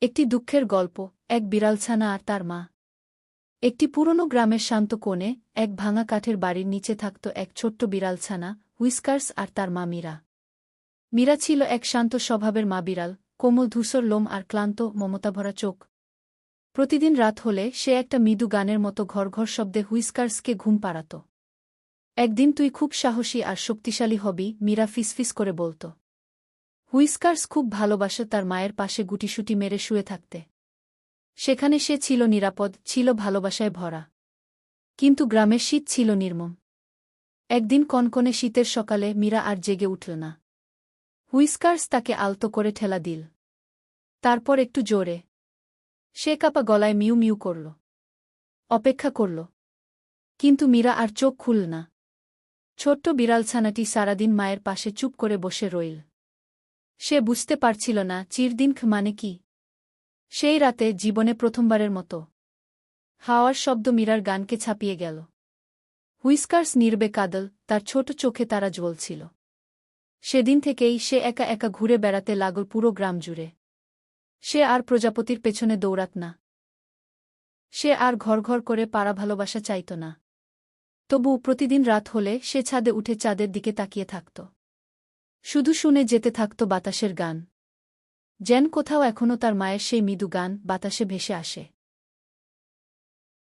একটি দুঃখের গল্প, এক বিড়ালছানা আর তার মা। একটি পুরনো গ্রামের শান্ত কোণে, এক ভাঙা কাঠের বাড়ির নিচে থাকত এক ছোট্ট বিড়ালছানা, হুইস্কার্স আর তার মা মীরা। মীরা ছিল এক শান্ত স্বভাবের মা বিড়াল, কোমল ধূসর লোম আর ক্লান্ত, মমতাভরা চোখ। প্রতিদিন রাত হলে সে একটা মৃদু গানের মতো ঘর ঘর শব্দে হুইস্কার্সকে ঘুম পাড়াত। একদিন তুই খুব সাহসী আর শক্তিশালী হবি, মীরা ফিসফিস করে বলত। হুইস্কার্স খুব ভালোবাসে তার মায়ের পাশে গুটিসুটি মেরে শুয়ে থাকতে। সেখানে সে ছিল নিরাপদ, ছিল ভালোবাসায় ভরা। কিন্তু গ্রামের শীত ছিল নির্মম। একদিন কনকনে শীতের সকালে মীরা আর জেগে উঠল না। হুইস্কার্স তাকে আলতো করে ঠেলা দিল। তারপর একটু জোরে। সে কাপা গলায় মিউ মিউ করল। অপেক্ষা করল। কিন্তু মীরা আর চোখ খুলল না। ছোট্ট বিড়ালছানাটি সারাদিন মায়ের পাশে চুপ করে বসে রইল। সে বুঝতে পারছিল না চিরদিন মানে কি। সেই রাতে জীবনে প্রথমবারের মতো। হাওয়ার শব্দ মীরার গানকে ছাপিয়ে গেল। হুইস্কার্স নির্বে কাদল, তার ছোট চোখে তারা জ্বলছিল। সেদিন থেকেই সে একা একা ঘুরে বেড়াতে লাগল পুরো গ্রাম জুড়ে। সে আর প্রজাপতির পেছনে দৌড়াত না। সে আর ঘর ঘর করে পাড়া ভালোবাসা চাইত না। তবু প্রতিদিন রাত হলে সে ছাদে উঠে চাঁদের দিকে তাকিয়ে থাকত। শুধু শুনে যেতে থাকত বাতাসের গান। যেন কোথাও এখনও তার মায়ের সেই মৃদু গান বাতাসে ভেসে আসে।